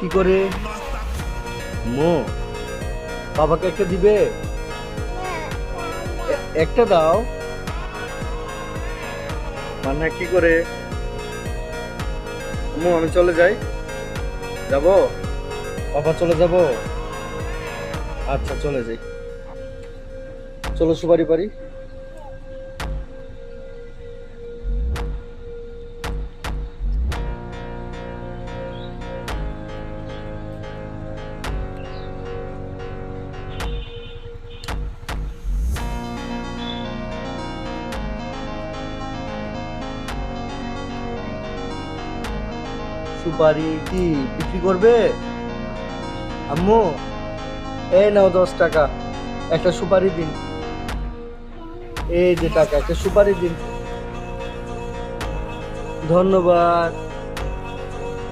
বিক্রি করে? মো, বাবাকে একটা দিবে? একটা দাও। মানে কি করে? মো, আমি চলে যাই। যাব? বাবা চলে যাব? আচ্ছা চলে যাই। চলো সুপারি পারি। সুপারি কি বিক্রি করবে? আম্মু এ নাও দশ টাকা, একটা সুপারি দিন। এই যে টাকা, একটা সুপারি দিন। ধন্যবাদ।